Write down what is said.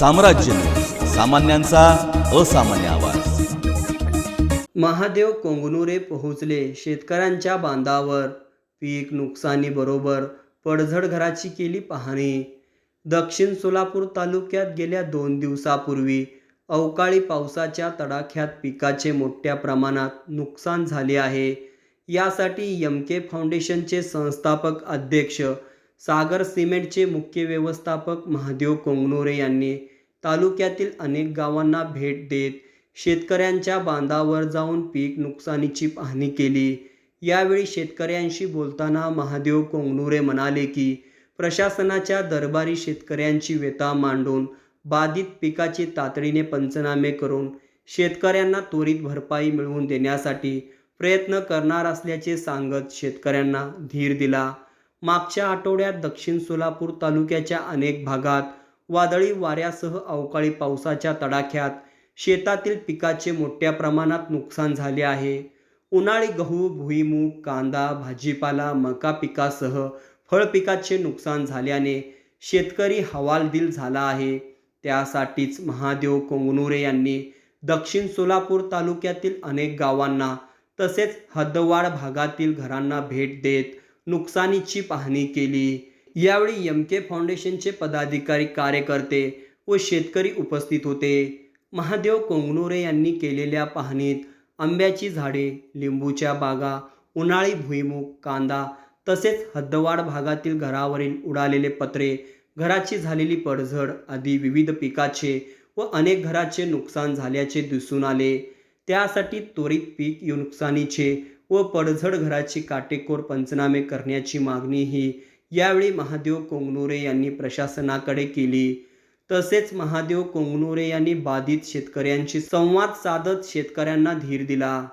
साम्राज्य. सामान्यांचा असामान्य आवाज. महादेव कोंगनुरे पोहोचले शेतकऱ्यांच्या बांधावर. पीक नुकसानीबरोबर पडझड घराची केली पाहणी. दक्षिण सोलापूर तालुक्यात गेल्या दोन दिवसापूर्वी अवकाळी पावसाच्या तडाख्यात पिकाचे मोठ्या प्रमाणात नुकसान झाले आहे. यासाठी एम के फाउंडेशनचे संस्थापक अध्यक्ष सागर सिमेंटचे मुख्य व्यवस्थापक महादेव कोंगनोरे यांनी तालुक्यातील अनेक गावांना भेट देत शेतकऱ्यांच्या बांधावर जाऊन पीक नुकसानीची पाहणी केली. यावेळी शेतकऱ्यांशी बोलताना महादेव कोंगनुरे म्हणाले की प्रशासनाच्या दरबारी शेतकऱ्यांची व्यथा मांडून बाधित पिकाची तातडीने पंचनामे करून शेतकऱ्यांना त्वरित भरपाई मिळवून देण्यासाठी प्रयत्न करणार असल्याचे सांगत शेतकऱ्यांना धीर दिला. मागच्या आठवड्यात दक्षिण सोलापूर तालुक्याच्या अनेक भागात वादळी वाऱ्यासह अवकाळी पावसाच्या तडाख्यात शेतातील पिकाचे मोठ्या प्रमाणात नुकसान झाले आहे. उन्हाळी गहू भुईमूग कांदा भाजीपाला मका पिकासह फळ पिकाचे नुकसान झाल्याने शेतकरी हवालदिल झाला आहे. त्यासाठीच महादेव कोंगनुरे यांनी दक्षिण सोलापूर तालुक्यातील अनेक गावांना तसेच हद्दवाड भागातील घरांना भेट देत नुकसानीची पाहणी केली. यावेळी एम के फाउंडेशनचे पदाधिकारी कार्यकर्ते व शेतकरी उपस्थित होते. महादेव कोंगनुरे यांनी केलेल्या पाहणीत आंब्याची झाडे लिंबूच्या बागा उन्हाळी भुईमूग कांदा तसेच हद्दवाड भागातील घरावरील उडालेले पत्रे घराची झालेली पडझड आदी विविध पिकाचे व अनेक घराचे नुकसान झाल्याचे दिसून आले. त्यासाठी त्वरित पीक नुकसानीचे व पडझड घराची काटेकोर पंचनामे करण्याची मागणीही यावेळी महादेव कोंगनुरे यांनी प्रशासनाकडे केली. तसेच महादेव कोंगनुरे यांनी बाधित शेतकऱ्यांशी संवाद साधत शेतकऱ्यांना धीर दिला.